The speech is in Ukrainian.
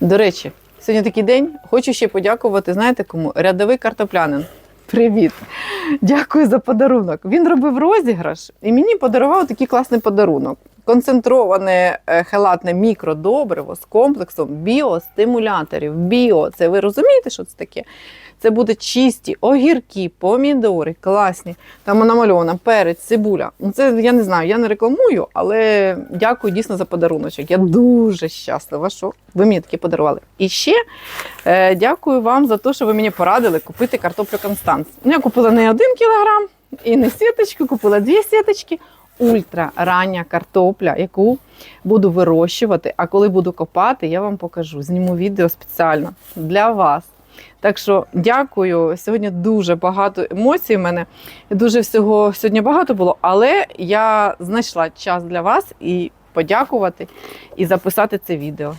До речі, сьогодні такий день. Хочу ще подякувати, знаєте кому? Рядовий картоплянин. Привіт! Дякую за подарунок. Він робив розіграш і мені подарував такий класний подарунок. Концентроване е, хелатне мікродобриво з комплексом біостимуляторів. Біо, це ви розумієте, що це таке? Це буде чисті огірки, помідори, класні. Там намальовано перець, цибуля. Ну це я не знаю, я не рекламую, але дякую дійсно за подаруночок. Я дуже щаслива, що ви мені таке подарували. І ще е, дякую вам за те, що ви мені порадили купити картоплю Констанс. Ну, я купила не один кілограм і не сіточку, купила дві сіточки. Ультра рання картопля, яку буду вирощувати. А коли буду копати, я вам покажу. Зніму відео спеціально для вас. Так що дякую. Сьогодні дуже багато емоцій в мене. Дуже всього сьогодні багато було, але я знайшла час для вас і подякувати і записати це відео.